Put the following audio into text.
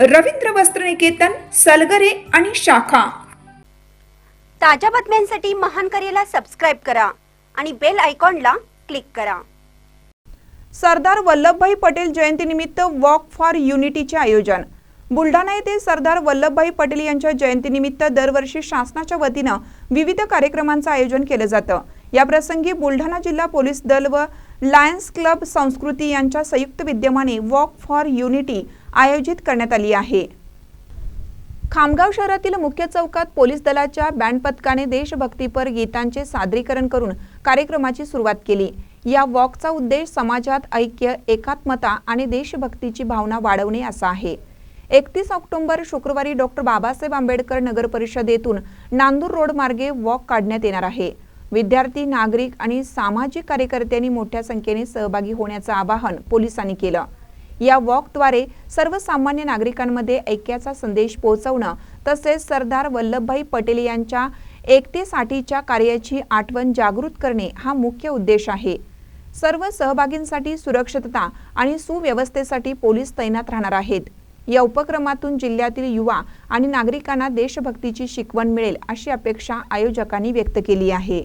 रवींद्र वस्त्रनिकेतन सलगरे आणि शाखा. ताज्या बातम्यांसाठी महान करेला सबस्क्राईब करा आणि बेल आयकॉनला क्लिक करा. सरदार वल्लभभाई पटेल जयंतीनिमित्त वॉक फॉर युनिटीचे आयोजन. बुलढाणा येथे सरदार वल्लभभाई पटेल यांच्या जयंतीनिमित्त दरवर्षी शासनाच्या वतीनं विविध कार्यक्रमांचं आयोजन केलं जातं. या प्रसंगी बुलढाणा जिल्हा पोलीस दल व लायन्स क्लब संस्कृती यांच्या संयुक्त विद्यमाने वॉक फॉर युनिटी आयोजित करण्यात आली आहे. खामगाव शहरातील मुख्य चौकात पोलीस दलाच्या बँड पथकाने देशभक्तीपर गीतांचे सादरीकरण करून कार्यक्रमाची सुरुवात केली. या वॉकचा उद्देश समाजात ऐक्य एकात्मता आणि देशभक्तीची भावना वाढवणे असा आहे. एकतीस ऑक्टोबर शुक्रवारी डॉक्टर बाबासाहेब आंबेडकर नगर परिषदेतून नांदूर रोड मार्गे वॉक काढण्यात येणार आहे. विद्यार्थी नागरिक आणि सामाजिक कार्यकर्त्यांनी मोठ्या संख्येने सहभागी होण्याचं आवाहन पोलिसांनी केलं. या वॉकद्वारे सर्वसामान्य नागरिकांमध्ये ऐक्याचा संदेश पोहोचवणं तसेच सरदार वल्लभभाई पटेल यांच्या एकतेसाठीच्या कार्याची आठवण जागृत करणे हा मुख्य उद्देश आहे. सर्व सहभागींसाठी सुरक्षितता आणि सुव्यवस्थेसाठी पोलीस तैनात राहणार आहेत. या उपक्रमातून जिल्ह्यातील युवा आणि नागरिकांना देशभक्तीची शिकवण मिळेल अशी अपेक्षा आयोजकांनी व्यक्त केली आहे.